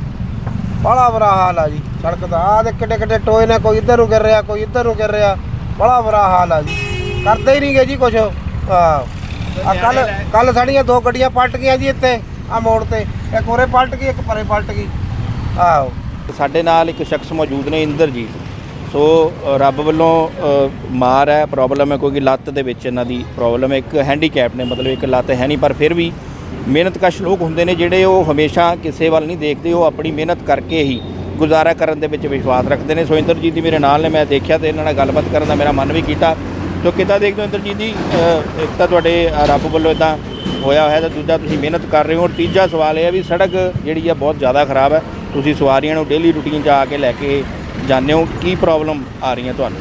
ਬਾਹਲਾ ਬੁਰਾ ਹਾਲ ਆ ਜੀ ਸੜਕ ਦਾ ਆ ਦੇ ਕਿੱਡੇ ਕਿੱਡੇ ਟੋਏ ਨੇ ਕੋਈ ਇੱਧਰ ਨੂੰ ਗਿਰ ਰਿਹਾ ਕੋਈ ਇੱਧਰ ਨੂੰ ਗਿਰ ਰਿਹਾ ਬੜਾ ਬੁਰਾ ਹਾਲ ਆ ਜੀ। ਕਰਦੇ ਹੀ ਨਹੀਂ ਗੇ ਜੀ ਕੁਝ ਆ ਕੱਲ ਕੱਲ ਸਾਡੀਆਂ ਦੋ ਗੱਡੀਆਂ ਪਲਟ ਗਈਆਂ ਜੀ ਇੱਥੇ ਆ ਮੋੜ ਤੇ। ਇੱਕ ਉਰੇ ਪਲਟ ਗਈ ਇੱਕ ਪਰੇ ਪਲਟ ਗਈ। ਆਹੋ। ਸਾਡੇ ਨਾਲ ਇੱਕ ਸ਼ਖਸ ਮੌਜੂਦ ਨੇ ਇੰਦਰਜੀਤ। ਸੋ ਰੱਬ ਵੱਲੋਂ ਮਾਰ ਹੈ ਪ੍ਰੋਬਲਮ ਹੈ, ਕਿਉਂਕਿ ਲੱਤ ਦੇ ਵਿੱਚ ਇਹਨਾਂ ਦੀ ਪ੍ਰੋਬਲਮ ਹੈ। ਇੱਕ ਹੈਂਡੀਕੈਪ ਨੇ, ਮਤਲਬ ਇੱਕ ਲੱਤ ਹੈ ਨਹੀਂ, ਪਰ ਫਿਰ ਵੀ ਮਿਹਨਤਕਸ਼ ਲੋਕ ਹੁੰਦੇ ਨੇ ਜਿਹੜੇ ਉਹ ਹਮੇਸ਼ਾ ਕਿਸੇ ਵੱਲ ਨਹੀਂ ਦੇਖਦੇ, ਉਹ ਆਪਣੀ ਮਿਹਨਤ ਕਰਕੇ ਹੀ ਗੁਜ਼ਾਰਾ ਕਰਨ ਦੇ ਵਿੱਚ ਵਿਸ਼ਵਾਸ ਰੱਖਦੇ ਨੇ। ਸੋ, ਇੰਦਰਜੀਤ ਜੀ ਮੇਰੇ ਨਾਲ ਨੇ, ਮੈਂ ਦੇਖਿਆ ਤੇ ਇਹਨਾਂ ਨਾਲ ਗੱਲਬਾਤ ਕਰਨ ਦਾ ਮੇਰਾ ਮਨ ਵੀ ਕੀਤਾ। ਸੋ, ਕਿੱਦਾਂ ਦੇਖਦੇ ਹੋ ਇੰਦਰਜੀਤ ਜੀ? ਇੱਕ ਤਾਂ ਤੁਹਾਡੇ ਰੱਬ ਵੱਲੋਂ ਇਦਾਂ ਹੋਇਆ ਹੋਇਆ ਤੇ ਦੂਜਾ ਤੁਸੀਂ ਮਿਹਨਤ ਕਰ ਰਹੇ ਹੋ। ਔਰ ਤੀਜਾ ਸਵਾਲ ਇਹ ਹੈ ਵੀ ਸੜਕ ਜਿਹੜੀ ਆ ਬਹੁਤ ਜ਼ਿਆਦਾ ਖਰਾਬ ਹੈ। ਤੁਸੀਂ ਸਵਾਰੀਆਂ ਨੂੰ ਡੇਲੀ ਰੂਟੀਨ 'ਚ ਆ ਕੇ ਲੈ ਕੇ ਜਾਂਦੇ ਹੋ ਕੀ ਪ੍ਰੋਬਲਮ ਆ ਰਹੀ ਰਹੀਆਂ ਤੁਹਾਨੂੰ?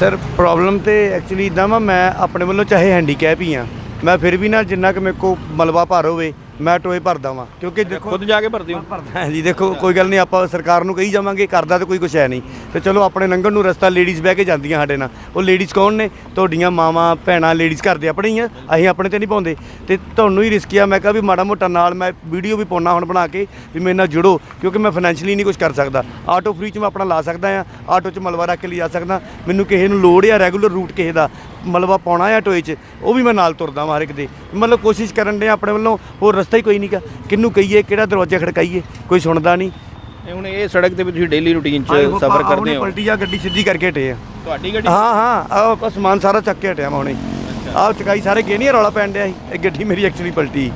ਸਰ ਪ੍ਰੋਬਲਮ ਤੇ ਐਕਚੁਅਲੀ ਇਦਾਂ ਵਾ, ਮੈਂ ਆਪਣੇ ਵੱਲੋਂ ਚਾਹੇ ਹੈਂਡੀਕੈਪ ਹੀ ਆ। ਮੈਂ ਫਿਰ ਵੀ ਨਾ ਜਿੰਨਾ ਕਿ ਮੇਰੇ ਕੋ ਮਲਬਾ ਭਰ ਹੋਵੇ ਮੈਂ ਟੋਏ ਭਰਦਾ ਵਾਂ ਕਿਉਂਕਿ ਦੇਖੋ ਖੁਦ ਜਾ ਕੇ ਭਰਦੇ ਹੋ? ਹਾਂ ਜੀ ਦੇਖੋ ਕੋਈ ਗੱਲ ਨਹੀਂ ਆਪਾਂ ਸਰਕਾਰ ਨੂੰ ਕਹੀ ਜਾਵਾਂਗੇ ਕਰਦਾ ਤਾਂ ਕੋਈ ਕੁਛ ਹੈ ਨਹੀਂ। ਤੇ ਚਲੋ ਆਪਣੇ ਲੰਘਣ ਨੂੰ ਰਸਤਾ ਲੇਡੀਜ਼ ਬਹਿ ਕੇ ਜਾਂਦੀਆਂ ਸਾਡੇ ਨਾਲ। ਉਹ ਲੇਡੀਜ਼ ਕੌਣ ਨੇ? ਤੁਹਾਡੀਆਂ ਮਾਵਾਂ ਭੈਣਾਂ ਲੇਡੀਜ਼ ਘਰ ਦੇ ਆਪਣੇ ਹੀ ਆ ਅਸੀਂ ਆਪਣੇ ਤੇ ਨਹੀਂ ਪਾਉਂਦੇ। ਤੇ ਤੁਹਾਨੂੰ ਹੀ ਰਿਸਕ ਆ ਮੈਂ ਕਿਹਾ ਵੀ ਮਾੜਾ ਮੋਟਾ ਨਾਲ ਮੈਂ ਵੀਡੀਓ ਵੀ ਪਾਉਣਾ ਹੁਣ ਬਣਾ ਕੇ ਵੀ ਮੇਰੇ ਨਾਲ ਜੁੜੋ ਕਿਉਂਕਿ ਮੈਂ ਫਾਈਨੈਂਸ਼ਲੀ ਨਹੀਂ ਕੁਝ ਕਰ ਸਕਦਾ। ਆਟੋ ਫ੍ਰੀ ਚ ਮੈਂ ਆਪਣਾ ਲਾ ਸਕਦਾ ਆ ਆਟੋ ਚ ਮਲਬਾ ਰੱਖ ਕੇ ਲਿਜਾ ਸਕਦਾ। ਮੈਨੂੰ ਕਿਸੇ ਨੂੰ ਲੋੜ ਆ ਰੈਗੂਲਰ ਰੂਟ ਕਿਸੇ ਦਾ। ਮਲਬਾ ਪਾਉਣਾ ਆ ਟੋਏ 'ਚ ਉਹ ਵੀ ਮੈਂ ਨਾਲ ਤੁਰਦਾ ਵਾਂ ਹਰ ਇੱਕ ਦੇ। ਮਤਲਬ ਕੋਸ਼ਿਸ਼ ਕਰਨ ਦੇ ਆਪਣੇ ਵੱਲੋਂ ਹੋਰ ਰਸਤਾ ਹੀ ਕੋਈ ਨਹੀਂਗਾ ਕਿਹਨੂੰ ਕਹੀਏ ਕਿਹੜਾ ਦਰਵਾਜ਼ਾ ਖੜਕਾਈਏ ਕੋਈ ਸੁਣਦਾ ਨਹੀਂ। ਇਹ ਹੁਣ ਇਹ ਸੜਕ ਤੇ ਵੀ ਤੁਸੀਂ ਡੇਲੀ ਰੂਟੀਨ 'ਚ ਸਫ਼ਰ ਕਰਦੇ ਹੋ? ਪਲਟੀ ਆ ਗੱਡੀ ਸਿੱਧੀ ਕਰਕੇ ਹਟੇ ਆ। ਤੁਹਾਡੀ ਗੱਡੀ? ਹਾਂ ਹਾਂ ਆਹ ਆਪਾਂ ਸਮਾਨ ਸਾਰਾ ਚੱਕ ਕੇ ਹਟਿਆ ਮੈਂ ਹੁਣੇ। ਆਹ ਚਕਾਈ ਸਾਰੇ ਗਏ ਨਹੀਂ ਰੌਲਾ ਪੈਣ ਡਿਆ ਸੀ। ਇਹ ਗੱਡੀ ਮੇਰੀ ਐਕਚੁਅਲੀ ਪਲਟੀ।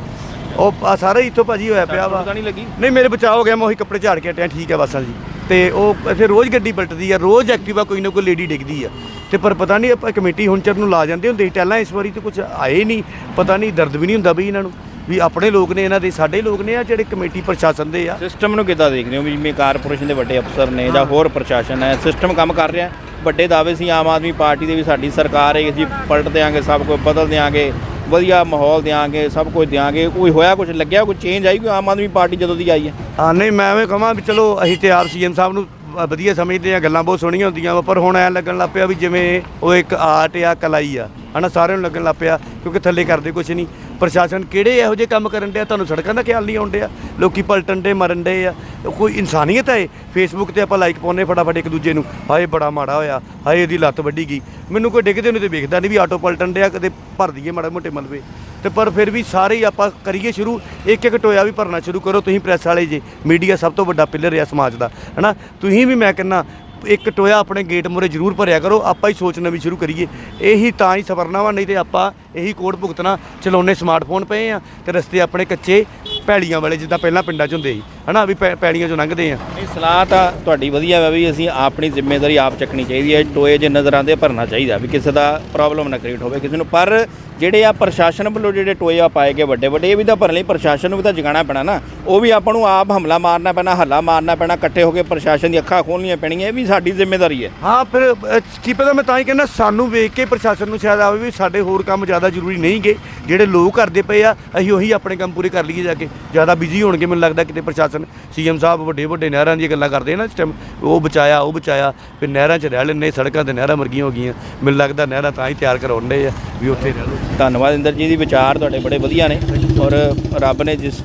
ਉਹ ਆ ਸਾਰਾ ਇੱਥੋਂ ਭਾਜੀ ਹੋਇਆ ਪਿਆ ਵਾ। ਨਹੀਂ ਲੱਗੀ? ਨਹੀਂ ਮੇਰੇ ਬਚਾਅ ਹੋ ਗਿਆ ਮੈਂ ਉਹੀ ਕੱਪੜੇ ਝਾੜ ਕੇ ਹਟਿਆ ਠੀਕ ਹੈ ਬਸ ਜੀ ਤੇ ਉਹ ਇੱਥੇ ਰੋਜ਼ ਗੱਡੀ ਪਲਟਦੀ ਆ ਰੋਜ਼ ਐਕਟਿਵਾ ਕੋਈ ਨਾ ਕੋਈ ਲੇਡੀ ਡਿੱਗਦੀ ਆ। ਤੇ ਪਰ ਪਤਾ ਨਹੀਂ ਆਪਾਂ ਕਮੇਟੀ ਹੁਣ ਚਿਰ ਨੂੰ ਲਾ ਜਾਂਦੇ ਹੁੰਦੇ ਸੀ ਟੈਲਾਂ ਇਸ ਵਾਰੀ ਤੇ ਕੁਝ ਆਏ ਨਹੀਂ। ਪਤਾ ਨਹੀਂ ਦਰਦ ਵੀ ਨਹੀਂ ਹੁੰਦਾ ਬਈ ਇਹਨਾਂ ਨੂੰ ਵੀ ਆਪਣੇ ਲੋਕ ਨੇ ਇਹਨਾਂ ਦੇ ਸਾਡੇ ਲੋਕ ਨੇ ਆ ਜਿਹੜੇ ਕਮੇਟੀ ਪ੍ਰਸ਼ਾਸਨ ਦੇ ਆ। ਸਿਸਟਮ ਨੂੰ ਕਿੱਦਾਂ ਦੇਖਦੇ ਹੋ ਵੀ ਜਿਵੇਂ ਕਾਰਪੋਰੇਸ਼ਨ ਦੇ ਵੱਡੇ ਅਫਸਰ ਨੇ ਜਾਂ ਹੋਰ ਪ੍ਰਸ਼ਾਸਨ ਹੈ ਸਿਸਟਮ ਕੰਮ ਕਰ ਰਿਹਾ ਵੱਡੇ ਦਾਅਵੇ ਸੀ ਆਮ ਆਦਮੀ ਪਾਰਟੀ ਦੇ ਵੀ ਸਾਡੀ ਸਰਕਾਰ ਹੈ ਅਸੀਂ ਪਲਟ ਦਿਆਂਗੇ ਸਭ ਕੁਝ ਬਦਲ ਦਿਆਂਗੇ ਵਧੀਆ ਮਾਹੌਲ ਦਿਆਂਗੇ ਸਭ ਕੁਝ ਦਿਆਂਗੇ ਕੋਈ ਹੋਇਆ ਕੁਝ ਲੱਗਿਆ ਕੋਈ ਚੇਂਜ ਆਈ ਕੋਈ ਆਮ ਆਦਮੀ ਪਾਰਟੀ ਜਦੋਂ ਦੀ ਆਈ ਹੈ? ਹਾਂ ਨਹੀਂ ਮੈਂ ਐਵੇਂ ਕਹਾਂ ਵੀ ਚਲੋ ਅਸੀਂ ਤੇ ਆਪ ਸੀਐਮ ਸਾਹਿਬ ਨੂੰ ਵ- ਵਧੀਆ ਸਮਝਦੇ ਆ, ਗੱਲਾਂ ਬਹੁਤ ਸੋਹਣੀਆਂ ਹੁੰਦੀਆਂ ਵਾ, ਪਰ ਹੁਣ ਐ ਲੱਗਣ ਲੱਗ ਪਿਆ ਵੀ ਜਿਵੇਂ ਉਹ ਇੱਕ ਆਰਟ ਆ ਕਲਾਈ ਆ, ਹਨਾ, ਸਾਰਿਆਂ ਨੂੰ ਲੱਗਣ ਲੱਗ ਪਿਆ ਕਿਉਂਕਿ ਥੱਲੇ ਕਰਦੇ ਕੁਝ ਨਹੀਂ। ਪ੍ਰਸ਼ਾਸਨ ਕਿਹੜੇ ਇਹੋ ਜਿਹੇ ਕੰਮ ਕਰਨ ਡਿਆ? ਤੁਹਾਨੂੰ ਸੜਕਾਂ ਦਾ ਖਿਆਲ ਨਹੀਂ ਆਉਣ ਡਿਆ? ਲੋਕੀ ਪਲਟਣ ਦੇ ਮਰਨ ਦੇ ਆ। ਉਹ ਕੋਈ ਇਨਸਾਨੀਅਤ ਹੈ ਫੇਸਬੁੱਕ ਤੇ ਆਪਾਂ ਲਾਈਕ ਪਾਉਨੇ ਫਟਾਫਟ ਇੱਕ ਦੂਜੇ ਨੂੰ, ਹਾਏ, ਬੜਾ ਮਾੜਾ ਹੋਇਆ, ਹਾਏ, ਇਹਦੀ ਲੱਤ ਵੱਢੀ ਗਈ। ਮੈਨੂੰ ਕੋਈ ਡਿੱਗਦੇ ਨੂੰ ਤੇ ਵੇਖਦਾ ਨਹੀਂ ਵੀ ਆਟੋ ਪਲਟਣ ਡਿਆ, ਕਦੇ ਭਰ ਦਈਏ ਮਾੜੇ ਮੋਟੇ ਮਲਵੇ ਤੇ ਪਰ ਫਿਰ ਵੀ ਸਾਰੇ ਹੀ ਆਪਾਂ ਕਰੀਏ ਸ਼ੁਰੂ ਇੱਕ ਇੱਕ ਟੋਇਆ ਵੀ ਭਰਨਾ ਸ਼ੁਰੂ ਕਰੋ ਤੁਸੀਂ ਪ੍ਰੈਸ ਵਾਲੇ ਜੇ, ਮੀਡੀਆ ਸਭ ਤੋਂ ਵੱਡਾ ਪਿੱਲਰ ਆ ਸਮਾਜ ਦਾ, ਹਨਾ? ਤੁਸੀਂ ਵੀ ਮੈਂ ਕਹਿੰਨਾ ਇੱਕ ਟੋਇਆ ਆਪਣੇ ਗੇਟ ਮੂਹਰੇ ਜ਼ਰੂਰ ਭਰਿਆ ਕਰੋ, ਆਪਾਂ ਹੀ ਸੋਚਣਾ ਵੀ ਸ਼ੁਰੂ ਕਰੀਏ, ਇਹੀ ਤਾਂ ਹੀ ਸਵਰਨਾਵਾ, ਨਹੀਂ ਤੇ ਆਪਾਂ ਇਹੀ ਕੋਡ ਭੁਗਤਣਾ ਚਲਾਉਣੇ ਸਮਾਰਟਫੋਨ ਪਏ ਆ ਤੇ ਰਸਤੇ ਆਪਣੇ ਕੱਚੇ ਪੈਲੀਆਂ ਵਾਲੇ ਜਿੱਦਾਂ ਪਹਿਲਾਂ ਪਿੰਡਾਂ 'ਚ ਹੁੰਦੇ ਸੀ। ਹਨਾ ਵੀ ਪੈ- ਪੈਲੀਆਂ 'ਚੋਂ ਲੰਘਦੇ ਆ। ਇਹ ਸਲਾਹ ਤਾਂ ਤੁਹਾਡੀ ਵਧੀਆ ਹੈ ਵੀ ਅਸੀਂ ਆਪਣੀ ਜ਼ਿੰਮੇਵਾਰੀ ਆਪ ਚੱਕਣੀ ਚਾਹੀਦੀ ਹੈ ਟੋਏ ਜੇ ਨਜ਼ਰ ਆਉਂਦੇ ਭਰਨਾ ਚਾਹੀਦਾ ਵੀ ਕਿਸੇ ਦਾ ਪ੍ਰੋਬਲਮ ਨਾ ਕ੍ਰੀਏਟ ਹੋਵੇ ਕਿਸੇ ਨੂੰ। ਪਰ ਜਿਹੜੇ ਆ ਪ੍ਰਸ਼ਾਸਨ ਵੱਲੋਂ ਜਿਹੜੇ ਟੋਏ ਆ ਪਾਏ ਗਏ ਵੱਡੇ ਵੱਡੇ ਇਹ ਵੀ ਤਾਂ ਭਰਨ ਲਈ ਪ੍ਰਸ਼ਾਸਨ ਨੂੰ ਵੀ ਤਾਂ ਜਗਾਉਣਾ ਪੈਣਾ ਨਾ। ਉਹ ਵੀ ਆਪਾਂ ਨੂੰ ਆਪ ਹਮਲਾ ਮਾਰਨਾ ਪੈਣਾ ਹੱਲਾ ਮਾਰਨਾ ਪੈਣਾ ਇਕੱਠੇ ਹੋ ਕੇ ਪ੍ਰਸ਼ਾਸਨ ਦੀ ਅੱਖਾਂ ਖੋਲਣੀਆਂ ਪੈਣੀਆਂ ਇਹ ਵੀ ਸਾਡੀ ਜ਼ਿੰਮੇਵਾਰੀ ਹੈ। ਹਾਂ ਫਿਰ ਸਟੀਪੇ ਦਾ ਮੈਂ ਤਾਂ ਹੀ ਕਹਿੰਦਾ ਸਾਨੂੰ ਵੇਖ ਕੇ ਪ੍ਰਸ਼ਾਸਨ ਨੂੰ ਸ਼ਾਇਦ ਆਵੇ ਵੀ ਸਾਡੇ ਹੋਰ ਕੰਮ ਜ਼ਿਆਦਾ ਜ਼ਿਆਦਾ ਜ਼ਰੂਰੀ ਨਹੀਂ ਗੇ। ਜਿਹੜੇ ਲੋਕ ਕਰਦੇ ਪਏ ਆ, ਅਸੀਂ ਉਹੀ ਆਪਣੇ ਕੰਮ ਪੂਰੇ ਕਰ ਲਈਏ ਜਾ ਕੇ। ਜ਼ਿਆਦਾ ਬਿਜ਼ੀ ਹੋਣਗੇ ਮੈਨੂੰ ਲੱਗਦਾ ਕਿਤੇ ਪ੍ਰਸ਼ਾਸਨ। ਸੀਐਮ ਸਾਹਿਬ ਵੱਡੇ ਵੱਡੇ ਨਹਿਰਾਂ ਦੀਆਂ ਗੱਲਾਂ ਕਰਦੇ ਆ ਨਾ ਇਸ ਟਾਈਮ ਉਹ ਬਚਾਇਆ ਉਹ ਬਚਾਇਆ। ਫਿਰ ਨਹਿਰਾਂ 'ਚ ਰਹਿ ਲੈਂਦੇ, ਸੜਕਾਂ ਤੇ ਨਹਿਰਾਂ ਮਰਗੀਆਂ ਹੋ ਗਈਆਂ। ਮੈਨੂੰ ਲੱਗਦਾ ਨਹਿਰਾਂ ਤਾਂ ਹੀ ਤਿਆਰ ਕਰਾਉਂਦੇ ਆ ਵੀ ਉੱਥੇ ਰਹਿ ਲਓ। ਧੰਨਵਾਦ ਇੰਦਰ ਜੀ ਦੀ ਵਿਚਾਰ ਤੁਹਾਡੇ ਬੜੇ ਵਧੀਆ ਨੇ ਔਰ ਰੱਬ ਨੇ ਜਿਸ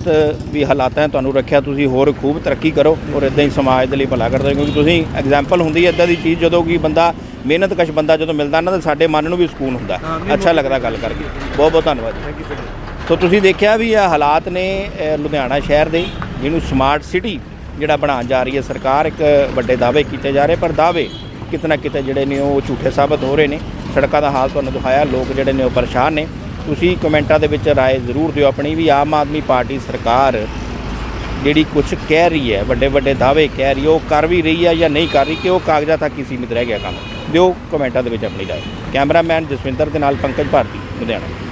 ਵੀ ਹਾਲਾਤਾਂ ਤੁਹਾਨੂੰ ਰੱਖਿਆ ਤੁਸੀਂ ਹੋਰ ਖੂਬ ਤਰੱਕੀ ਕਰੋ ਔਰ ਇਦਾਂ ਹੀ ਸਮਾਜ ਦੇ ਲਈ ਭਲਾ ਕਰਦੇ ਕਿਉਂਕਿ ਤੁਸੀਂ ਐਗਜ਼ਾਮਪਲ ਹੁੰਦੀ ਹੈ ਇਦਾਂ ਦੀ ਚੀਜ਼ ਜਦੋਂ ਕਿ ਬੰਦਾ ਮਿਹਨਤਕਸ਼ ਬੰਦਾ ਜਦੋਂ ਮਿਲਦਾ ਨਾ ਤਾਂ ਸਾਡੇ ਮਨ ਨੂੰ ਵੀ ਸਕੂਨ ਹੁੰਦਾ। ਅੱਛਾ ਲੱਗਦਾ ਗੱਲ ਕਰਕੇ। ਬਹੁਤ ਬਹੁਤ ਧੰਨਵਾਦ। ਸੋ ਤੁਸੀਂ ਦੇਖਿਆ ਵੀ ਇਹ ਹਾਲਾਤ ਨੇ ਲੁਧਿਆਣਾ ਸ਼ਹਿਰ ਦੇ ਜਿਹਨੂੰ ਸਮਾਰਟ ਸਿਟੀ ਜਿਹੜਾ ਬਣਾਉਣ ਜਾ ਰਹੀ ਹੈ ਸਰਕਾਰ ਇੱਕ ਵੱਡੇ ਦਾਅਵੇ ਕੀਤੇ ਜਾ ਰਹੇ ਪਰ ਦਾਅਵੇ ਕਿਤੇ ਨਾ ਕਿਤੇ ਜਿਹੜੇ ਨੇ ਉਹ ਝੂਠੇ ਸਾਬਤ ਹੋ ਰਹੇ ਨੇ। ਸੜਕਾਂ ਦਾ ਹਾਲ ਤੁਹਾਨੂੰ ਦਿਖਾਇਆ, ਲੋਕ ਜਿਹੜੇ ਨੇ ਉਹ ਪਰੇਸ਼ਾਨ ਨੇ। ਤੁਸੀਂ ਕਮੈਂਟਾਂ ਦੇ ਵਿੱਚ ਰਾਏ ਜ਼ਰੂਰ ਦਿਓ ਆਪਣੀ ਵੀ ਆਮ ਆਦਮੀ ਪਾਰਟੀ ਸਰਕਾਰ ਜਿਹੜੀ ਕੁਝ ਕਹਿ ਰਹੀ ਹੈ, ਵੱਡੇ ਵੱਡੇ ਦਾਅਵੇ ਕਹਿ ਰਹੀ ਹੈ, ਉਹ ਕਰ ਵੀ ਰਹੀ ਹੈ ਜਾਂ ਨਹੀਂ ਕਰ ਰਹੀ, ਕਿ ਉਹ ਕਾਗਜ਼ਾਂ ਤੱਕ ਹੀ ਸੀਮਿਤ ਰਹਿ ਗਿਆ ਕੰਮ। ਦਿਓ ਕਮੈਂਟਾਂ ਦੇ ਵਿੱਚ ਆਪਣੀ ਰਾਏ। ਕੈਮਰਾਮੈਨ ਜਸਵਿੰਦਰ ਦੇ ਨਾਲ ਪੰਕਜ ਭਾਰਤੀ, ਲੁਧਿਆਣਾ।